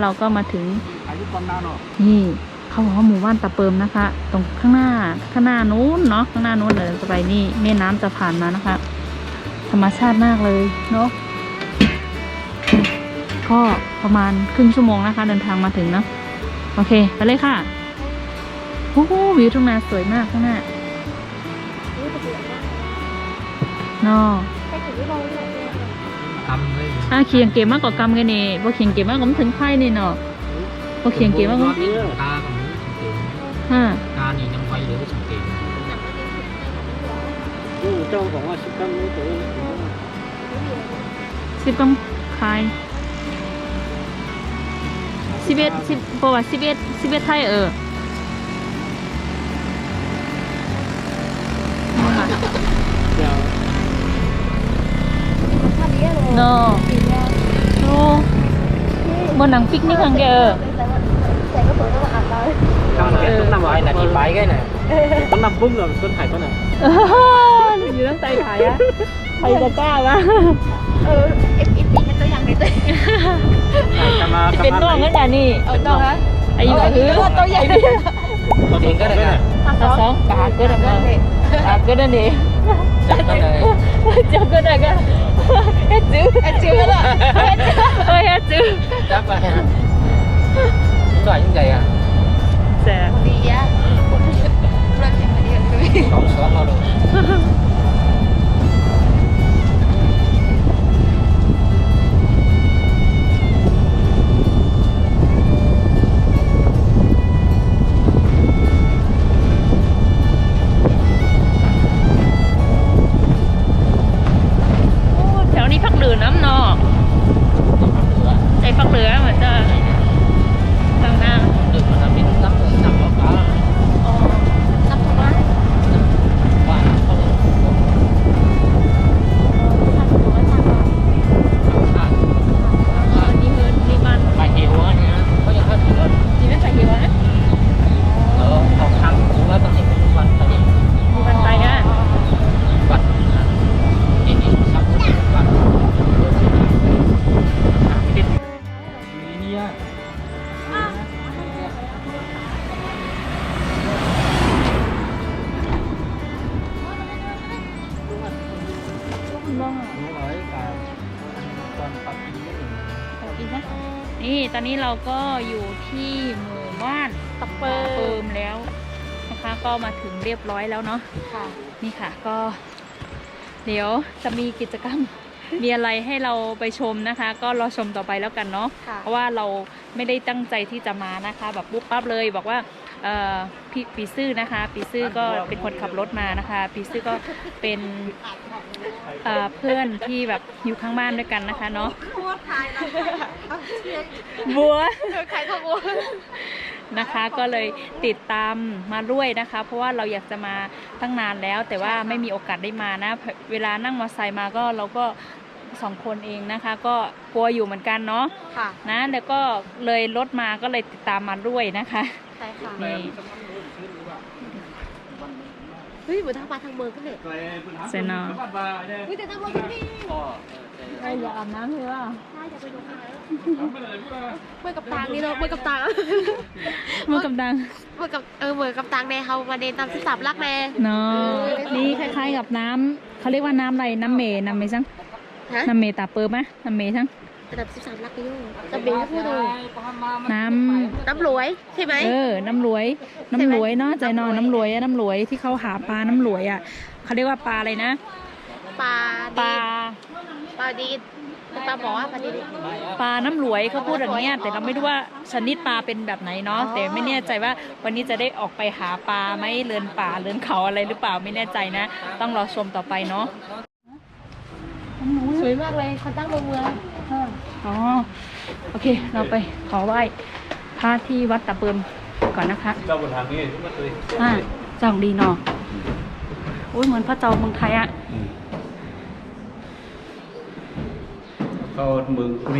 เราก็มาถึงถ่ายรูปความนานหรอนี่เขาบอกว่าหมู่บ้านตะเปิมนะคะ ตรงข้างหน้าข้างหน้านู้นเนาะข้างหน้านู้นเลยจะไปนี่แม่น้ำจะผ่านมานะคะ ธรรมชาติมากเลยเนาะก็ประมาณครึ่งชั่วโมงนะคะ เดินทางมาถึงเนาะโอเคไปเลยค่ะโอ้โหวิวทุ่งนาสวยมากข้างหน้าเนาะ ไปถึงที่เราเนี่ยทำเลยอะเคียงเกมมากกว่ากำกันนี่พอเคียงเกมมากก็ไม่ถึงไพ่นี่เนาะพอเคียงเกมมากก็ตาของนี้สังเกตฮะตานี่ยังไวหรือสังเกตเจ้าของว่าสิบตั้งนี้ตัวสิบต้องคายสิบเอ็ดสิบบอกว่าสิบเอ็ดสิบเอ็ดไทยเออ เลยเนาะดูบนหนังปิกนิกคังแกเออแต่ก็เปิดแล้วอาบน้ำต้องนำไปนาทีไปกันน่ะต้องนำบุ้งเหรอต้นถ่ายต้นไหนอยู่ตั้งใจถ่ายอะใครจะกล้าวะเออเอฟเอฟปีกันตัวอย่างเลยตัวจะมาจะเป็นน้องนั่นแหละนี่เอาน้องฮะอายุคือตัวใหญ่ตัวเองก็ได้กันตาสองกาเกิดอะไรกาเกิดอะไรนี่จับกันเลยเจ้าเกิดอะไรกัน เฮ็ดจื้อเฮ็ดจืดแล้วล่ะเฮ็ดเฮ้ยเฮ็ดจื้อจับไปยิ่งใหญ่ยิ่งใหญ่อะแซ่บดีอะเริ่มเห็นมาดีเลยสองสองเราเอนนี้เราก็อยู่ที่หมู่บ้านตะเปิเปิมมแล้วนะคะก็มาถึงเรียบร้อยแล้วเนาะค่ะ นี่ค่ะก็ เดี๋ยวจะมีกิจกรรมมีอะไรให้เราไปชมนะคะ ก็รอชมต่อไปแล้วกันเนาะค่ะเพราะว่าเราไม่ได้ตั้งใจที่จะมานะคะ แบบปุ๊บปั๊บเลยบอกว่าเอ่อพี่ปีซื่อนะคะ ปีซื่อก็เป็นคนขับรถมานะคะ ปีซื่อก็เป็นเอ่อเพื่อนที่แบบอยู่ข้างบ้านด้วยกันนะคะเนาะ โคตรทายนะบัวใครเขาบัวนะคะก็เลยติดตามมาด้วยนะคะ เพราะว่าเราอยากจะมาตั้งนานแล้ว แต่ว่าไม่มีโอกาสได้มานะ เวลานั่งมอเตอร์ไซค์มาก็เราก็สองคนเองนะคะ ก็กลัวอยู่เหมือนกันเนาะค่ะนะแล้วก็เลยรถมาก็เลยติดตามมาด้วยนะคะใช่ค่ะนี่เฮ้ยเหมือนทางปลาทางเมืองกันเลยเซนอเฮ้ยแต่ทางเมืองก็ดี ใครอยากอาบน้ำใช่ป่ะใช่อยากไปดูเมื่อกับตางนี่เนาะเมื่อกับตางเมื่อกับดังเมื่อกับเออเหมือนกับตางในเขามาเดินตามที่สามลักแน่เนาะนี่คล้ายๆกับน้ำเขาเรียกว่าน้ำอะไรน้ำเมน้ำเมซังฮะน้ำเมตาเปิบไหมน้ำเมซังระดับสิบสามลักไปโย่จะเป็นพูดดูน้น้ำรวยใช่ไหมำเออ น้ำรวย น้ำรวยเนาะใจนอนน้ำรวยอะน้ำรวยที่เขาหาปลาน้ำรวยอะเขาเรียกว่าปลาอะไรนะ ปลาปลา ปลาดีปลาบอกว่าปลาดีปลาน้ำหลวยเขาพูดอย่างเงี้ยแต่เราไม่รู้ว่าชนิดปลาเป็นแบบไหนเนาะแต่ไม่แน่ใจว่าวันนี้จะได้ออกไปหาปลาไหมเรือนป่าเรือนเขาอะไรหรือเปล่าไม่แน่ใจนะ ต้องรอชมต่อไปเนาะสวยมากเลยเขาตั้งเมืองเมืองอ๋อโอเค เราไปขอไหว้พระที่วัดตะเปิมก่อนนะคะเราบนทางนี้ก็เคยอ่าเจ้าดีเนาะอุ้ยเหมือนพระเจ้าเมืองไทยอะ เขาเมืองกุ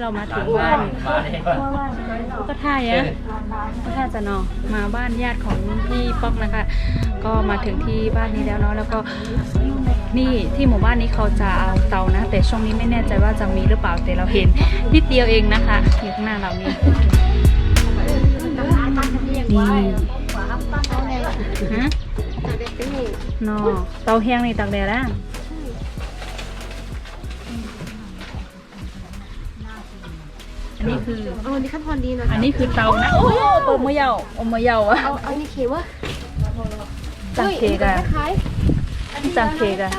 เรามาถึงบ้านก็ท่ายะก็ท่าจะนอมาบ้านญาติของพี่ป๊อกนะคะ ก็มาถึงที่บ้านนี้แล้วเนาะแล้วก็นี่ที่หมู่บ้านนี้เขาจะเอาเตานะ แต่ช่วงนี้ไม่แน่ใจว่าจะมีหรือเปล่าแต่เราเห็นนิดเดียวเองนะคะอยู่ข้างหน้าเรานี่นี่ฮะจากเด็กเป็นหมู่เนอเตาแห้งในตากแดดแล้ว อันนี้คือ เออนี่ขั้นตอนดีนะอันนี้คือเตานะ โอ้โหเปิดมือเยาเอามือเยาอะเอาเอานี่เขียววะจังเคกอะคล้ายจังเคกอะ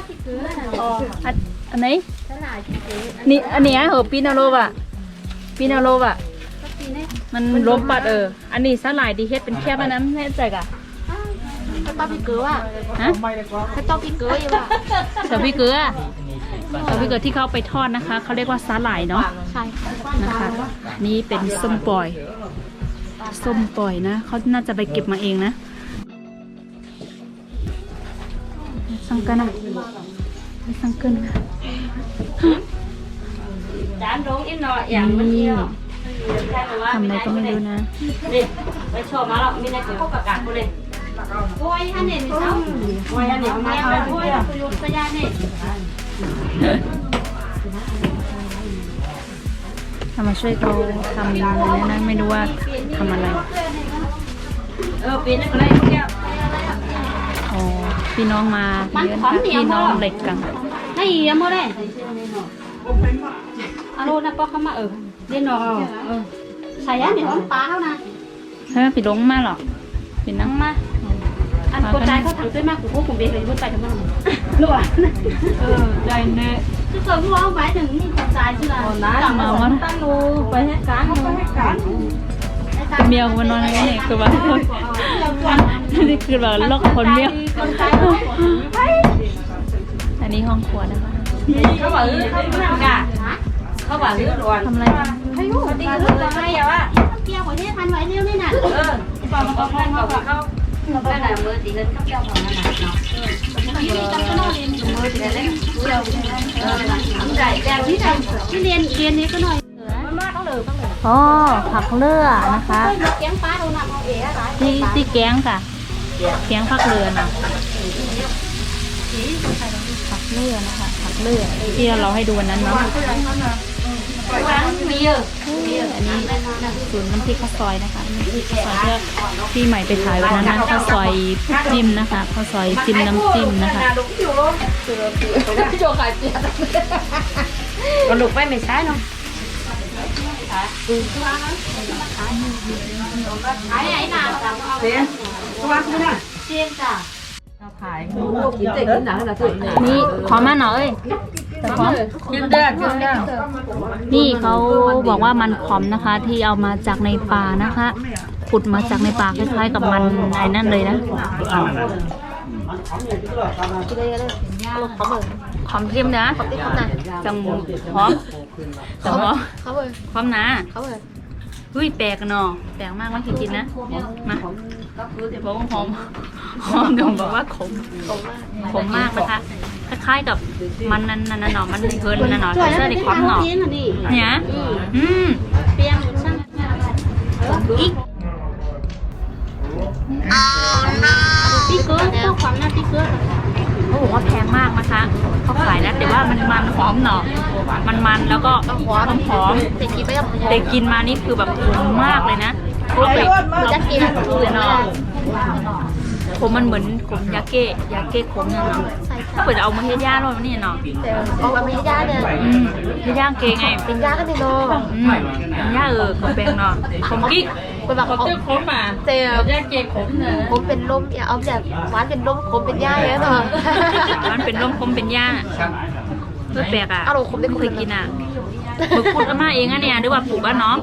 อ๋ออันอันไหนสลายที่ซื้อนี่อันเนี้ยเหรอปีนาโลบอะปีนาโลบอะมันล้มปัดเออ อันนี้สลายดีเฮ็ดเป็นแคบอันนั้นแน่ใจกะข้าวต้มพริกเกลือว่ะฮะข้าวต้มพริกเกลืออยู่ว่ะเสาพี่เกลือ เสาพี่เกลือที่เขาเอาไปทอดนะคะ เขาเรียกว่าสาหร่ายเนาะใช่ค่ะนะคะ นี่เป็นส้มปล่อย ส้มปล่อยนะเขาน่าจะไปเก็บมาเองนะสั่งกันนะไปสั่งกันค่ะจานลงอีกหน่อยอย่างมันเดียวทำอะไรก็ไม่รู้นะนี่ไปโชว์มาแล้วมีอะไรเกี่ยวกับประกาศกูเลยโอ้ยฮันเนี่ยนี่เจ้าโอ้ยฮันเนี่ยมาแล้วโอ้ยประโยชน์สยานี่ ทำมาช่วยเขาทำอะไรนะไม่รู้ว่าทำอะไร เออปีนี้ก็ได้พวกเนี้ยอ๋อพี่น้องมาเยอะนะคะพี่น้องเหล็กกันให้ยังไม่ได้อารุณนะป้าเข้ามาเออเรียนหนอเออใส่ยันเนี่ยมันปลาเขานะเฮ้ยพี่ลงมาหรอพี่น้นั่องงมา อันกดใจเขาถังด้วยมากกูพวกผมเบรกเลยกดใจทำไมรู้อะเออใจเนคือเกิดพวกเราหมายถึงกดใจใช่ไหมจังมาตั้งรูไปให้การไปให้การเมียวมันนอนอะไรนี่คือว่านี่คือแบบล็อกคนเมียวอันนี้ห้องครัวนะคะเขาบอกเขาไม่ทำกันเขาบอกเรื่องด่วนทำอะไรกันให้รู้ดีเรื่องอะไรอะเกี่ยวกับที่ทันไว้เรื่องนี่น่ะเออปอมก็พันเขาเขาก็ไหนมือตีเงินเขา เกี่ยวของนั่นน่ะเนาะที่นี่ตั้งนอกเรียนมือตีเงินเล่นเกี่ยวเออใจแต่ที่ไหนที่เรียนเรียนนี้ก็น่อยมันมากเขาเลยเขาเลยอ๋อผักเลือนะคะแกงกเอาเอ๋อะไรที่ที่แกงค่ะแกงผักเรือนะผักเลือนะคะผักเลือที่เราให้ดูวันนั้นเนาะ มีเยอะอันนี้ศูนย์น้ำพริกข้าวซอยนะคะข้าวซอยที่พี่ใหม่ไปถ่ายวันนั้นนะข้าวซอยจิ้มนะคะข้าวซอยจิ้มน้ำจิ้มนะคะโจขายเปียกก็ลูกไปไม่ใช่เนาะขายไหนนาเสียตัวคุณน่ะเชียงจ้ะขายกินเด็กกินหนังนะสุดนี่ขอมาหน่อย แต่ขอกินเด็ดกินเด็ดนี่เขาบอกว่ามันขอมนะคะ ที่เอามาจากในป่านะคะ ขุดมาจากในป่าคล้ายๆกับมันไอ้นั่นเลยนะขอมจิ้มนะจังหมูหอมจังหอมเขาเลยพร้อมนะเขาเลยเฮ้ยแปลกอะเนาะแปลกมากไม่เคยกินนะมา เดี๋ยวบอกว่าหอมหอมเดี๋ยวบอกว่าขมขมมากนะคะคล้ายๆกับมันนั่นนั่นน่ะเนาะมันเพินนั่นเนาะเสื้อในความเนาะเนี่ยอืมเปียงช่างอีกพี่เกลือพวกความน้าพี่เกลือเขาบอกว่าแพงมากนะคะเขาขายนะแต่ว่ามันมันหอมเนาะมันมันแล้วก็หอมหอมแต่กินไม่ต้องแต่กินมานี่คือแบบขมมากเลยนะ เอาไปจะกินเนาะขมมันเหมือนขมยาเก้ยาเก้ขมเนี่ยเนาะถ้าเปิดเอามาเฮ็ดย่างแล้วมันนี่เนาะแต่เอาไปไม่ได้เนี่ยอืมเฮ็ดย่าเกงไงเป็นย่ากันดิโนอืมย่าเออขมแปงเนาะขมกิ๊กเป็นแบบเขาคมอะแต่ย่าเกะขมเนอะผมเป็นลมอย่าเอาแบบหวานเป็นลมขมเป็นย่าเยอะหน่อยมันเป็นร่มขมเป็นย่างเพื่อแปลกอะอรมณ์ขมได้คุเคยกินอะมึกพูดอาม่าเองอะเนี่ยหรือว่าปลูกบ้านน้อง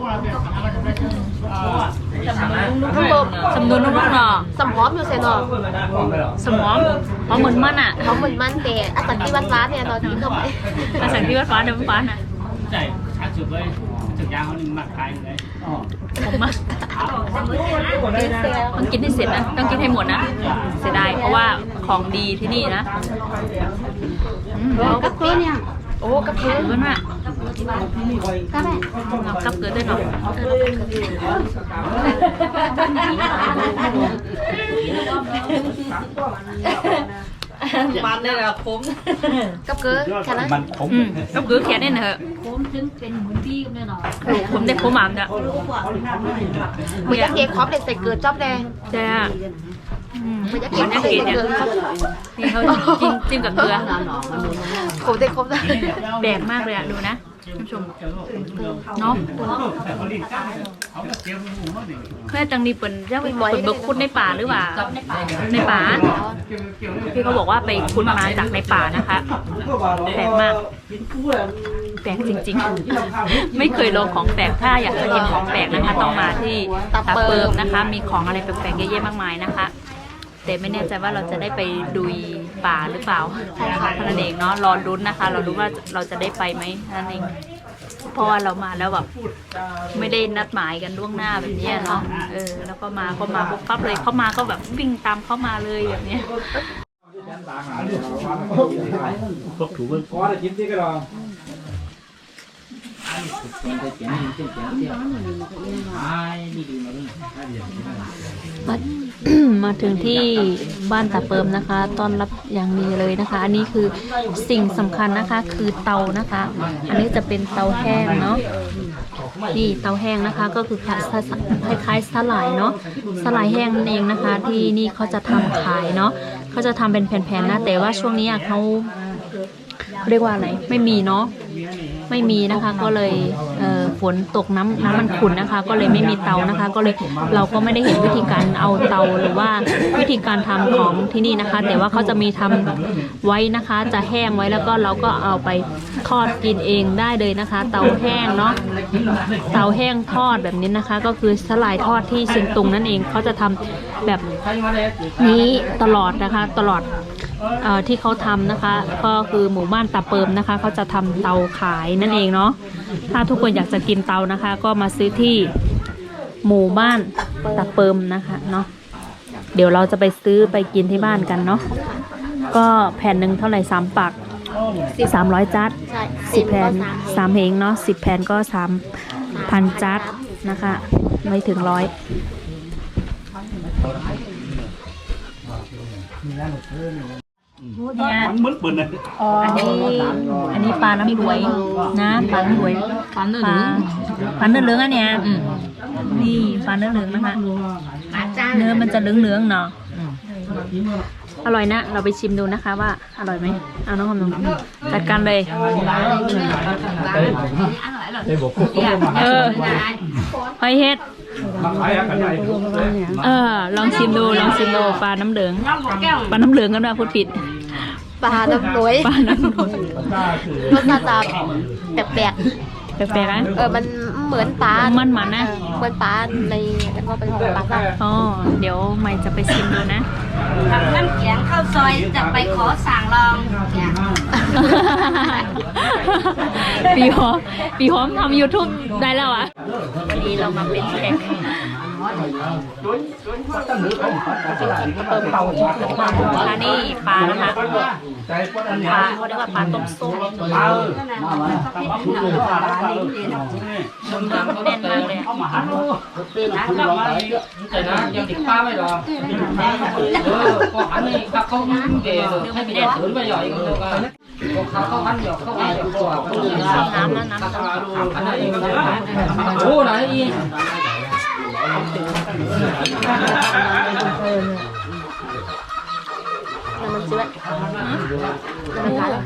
ลมสำนวนนุ่มๆเนาะสมหอมอยู่เซนอสมองหอมเหมือนมันอะเขาเหมือนมันแต่อาศัยที่วัดร้านเนี่ยนอนกินเข้าไปมาสั่งที่วัดฟ้าเดิมฟ้าน่ะใจชัดสุดเลยจากยางเขาหนึ่งหมักขายเลยผมมากต้องกินให้เสร็จนะ ต้องกินให้หมดนะ เสียดายเพราะว่าของดีที่นี่นะอืมกับเพื่อนเนี่ยโอ้กับเพื่อนเพื่อนว่าก็ ได้เอากับเกิดด้วยเนาะมันนี่แหละคมกับเกลือแค่นั้นมันคมอืมกับเกิดแค่นี้นะเหอะผมถึงเป็นเหมือนพี่ก็ไม่หรอกผมได้ผมหมามจ้ะเหมือนยาเกคอมเด็กใส่เกลือจ๊อบแดงจ้ะอืมเหมือนยาเกมันยังใส่เกลียดเกเนี่ยลือนี่เขาจิ้มจิ้มกับเกลือขมเด็กขมได้แปลกมากเลยอะดูนะท่าน ผู้ชมเนาะแค่จังนี้เปิ่นเจ้าไปเปิดเบิกคุดในป่าหรือเปล่า ในป่าพี่เขาบอกว่าไปคุดมาจากในป่านะคะแปลกมากแปลกจริง ๆ ไม่เคยลองของแปลกถ้าอยากจะเห็นของแปลกนะคะ ต้องมาที่ตาเปิมนะคะ มีของอะไรแปลกๆเยอะแยะมากมายนะคะ แต่ไม่แน่ใจว่าเราจะได้ไปดุย ป่าหรือเปล่าเท่านั้นเองเนาะรอรุ้นนะคะ เรารู้ว่าเราจะได้ไปไหมนั่นเอง เพราะว่าเรามาแล้วแบบไม่ได้นัดหมายกันล่วงหน้าแบบเนี้ยเนาะเออ แล้วก็มาก็มาปุ๊บปั๊บเลยเข้ามาก็แบบวิ่งตามเข้ามาเลยแบบเนี้ย พวกถูเบิ้ง มามาถึงที่บ้านตาเปิมนะคะต้อนรับอย่างดีเลยนะคะ อันนี้คือสิ่งสำคัญนะคะคือเตานะคะ อันนี้จะเป็นเตาแห้งเนาะนี่เตาแห้งนะคะก็คือคล้ายๆสลายเนาะสลายแห้งนั่นเองนะคะ ที่นี่เขาจะทำขายเนาะเขาจะทำเป็นแผ่นๆนะแต่ว่าช่วงนี้อะเขาเรียกว่าอะไรไม่มีเนาะ ไม่มีนะคะ ก็เลยเฝนตกน้ำน้ำมันขุ่นนะคะ ก็เลยไม่มีเตานะคะ ก็เลยเราก็ไม่ได้เห็นวิธีการเอาเตาหรือว่าวิธีการทำของที่นี่นะคะ แต่ว่าเขาจะมีทำไว้นะคะ จะแห้งไว้แล้วก็เราก็เอาไปทอดกินเองได้เลยนะคะ เตาแห้งเนาะเตาแห้งทอดแบบนี้นะคะ ก็คือสลายทอดที่เชียงตุงนั่นเองเขาจะทำแบบนี้ตลอดนะคะ ตลอดอที่เขาทำนะคะ ก็คือหมู่บ้านตาเปิมนะคะเขาจะทำเตาขายนั่นเองเนาะถ้าทุกคนอยากจะกินเตานะคะ ก็มาซื้อที่หมู่บ้านตาเปิมนะคะเนาะเดี๋ยวเราจะไปซื้อไปกินที่บ้านกันเนาะก็แผ่นหนึ่งเท่าไหร่สามปักสามร้อยจัดสิบแผ่นสามเพงเนาะสิบแผ่นก็สามพันจัดนะคะ ไม่ถึงร้อยเนี่ยมันมึนเปิดเลยอันนี้อันนี้ปลาน้ำรวยนะปลาน้ำรวยฟันเนื้อปหลานึ่งปลาเนื้อเหลืองอันเนี้ยนี่ปลาเนื้อเหลืองนะคะเนื้อมันจะเหลืองๆเนาะ อร่อยนะ เราไปชิมดูนะคะว่าอร่อยไหมเอาน้องคำนงจัดการเลย เออหอยเฮ็ดเออ ลองชิมดู ลองชิมดูปลาน้ำเหลือง ปลาน้ำเหลืองกันด้วยพูดผิด ปลาน้ำน้อยปลาน้ำเหลืองรสชาติจะแปลกแปลกๆอะๆเออ มัน เหมือนปลามันมันนะ เหมือนปลาในแล้วก็เป็นปลาซ่าอ๋อ เดี๋ยวไม่จะไปชิมดูนะทำน้ำแข็งข้าวซอยจะไปขอสั่งลองปีหอมปีหอมทำ YouTube ได้แล้วอะวันนี้เรามาเป็นแขก ปลานี่ปลานะคะปลาเขาเรียกว่าปลาต้มส้มเนื้อแน่นมากเลยอะแต่นะยังติดป้าไม่หรอเออก็หันนี่ถ้าเขาเกย์ให้ไปเด็ดถึงไปหย่อยกั นเลยก็เขาเขาหันเขาหันหยอกตัวน้ำมันนั้นเองโอ้อแล้วมันซื้อ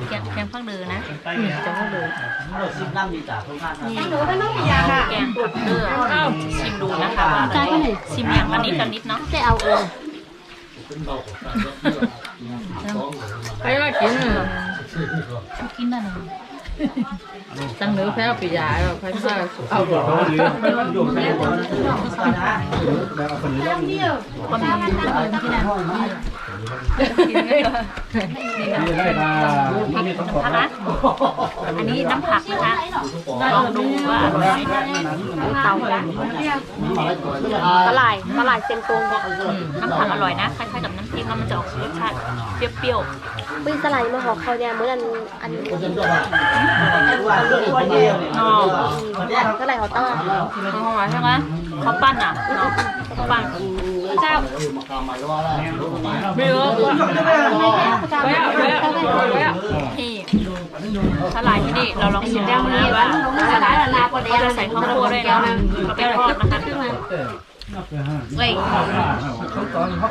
แกงแกงฟักเดือนะแกงฟักเดือนี่แกงผักเดืออ้าวชิมดูนะคะว่าชิมอย่างละนิดละนิดเนาะจะเอาเออใครมากินกินได้เลย ตั้งเนื้อแพ้ปียาใค รมาเอาผักนะอันนี้น้ำผักนะคะลองดูว่าอร่อยไหมเตาปลาไหลปลาไหลเซนตรงน้ำผักอร่อยนะคล้ายๆกับน้ำพริกแล้วมันจะออกรสชาติเปรี้ยวๆปิ้งสไลด์มาหอเขาเนี่ยเหมือนอันอันๆอ๋อสไลด์เขาต้าอร่อยใช่ไหมเขาปั้นอะเขาปั้น เจ้าไม่รู้ไปอะไปอะไปอะนี่สลายที่นี่เราลองชิมดูนะว่าสลายละนาปเดียเราจะใส่ข้าวโพดด้วยนะเราไปทอดนะคะ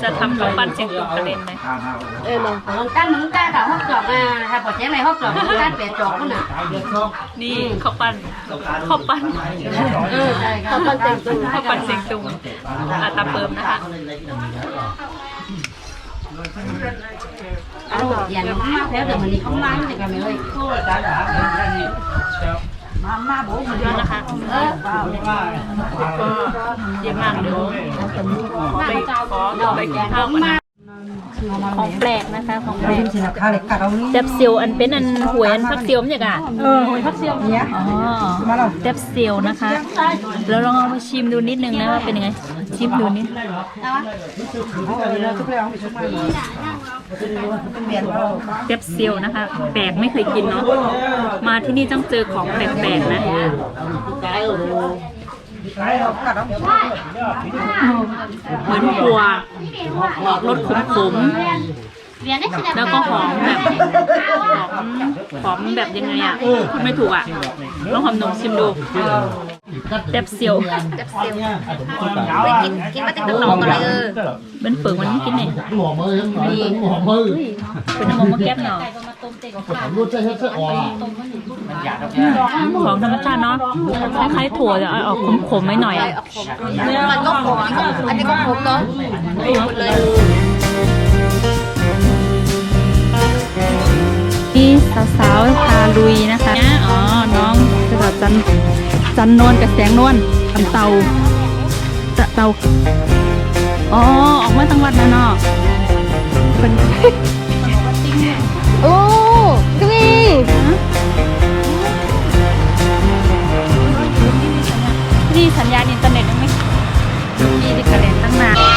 จะทำข้าวปั้นเสียงตุกกระเด็นเลยเออเนาะลองตั้งมึงตั้งกับฮอกจอกอะถ้าปวดเสียงในฮอกจอกมึงตั้งเป็ดจอกก็หนานี่ข้าวปั้นข้าวปั้นเออใช่ครัเขาบปั้นเซนตรงข้าวปั้นเสียงตุงอาตาเปิมนะคะเอาอย่างนี้มาแล้วเดี๋ยว มันนี่เขามาเนี่ยกันเลยมามาโบ้สุดยอดนะคะเออก็เยอะมากเดี๋ยวขอไปขอไปกินข้าวก่อนนะของแปลกนะคะของแปลกแจ็บเซียวอันเป็นอันหวยอันพักเซียวมั้ยจ๊ะเออหวยพักเซียวเนี่ยอ๋อแจ็บเซียวนะคะ แล้วลองเอามาชิมดูนิดนึงนะว่าเป็นยังไง ชิมดูนิดแจ็บเซียวนะคะ แปลกไม่เคยกินเนาะ มาที่นี่ต้องเจอของแปลกๆนะเหมือนถั่วรสขมๆแล้วก็หอมแบบหอมหอมแบบยังไงอะพูดไม่ถูกอะลองหอมนมชิมดู แจ็บเซียวจับเซลไปกินกินมาติดตะหนองกันเลยเออเป็นเปิงมันกินเนี่ยหัวมือหัวมือเป็นน้ำมันมะแก้มเนาะรู้ใช่ใช่ใช่อ๋อของธรรมชาติเนาะคล้ายๆถั่วแต่ออกขมๆไม่หน่อยใช่อะเอาขมมันก็ขมอันนี้ก็ขมเนาะหมดเลยนี่สาวๆพาลุยนะคะอ๋อน้อง ค่ะจันจันนวลกับแสงนวลอันเตาตะเตาอ๋อออกมาทางหวัดนะเนาะเป็นโอ้ดูอีนี่สัญญาณอินเทอร์เน็ตยังไม่มีดิเกเรตั้งนาน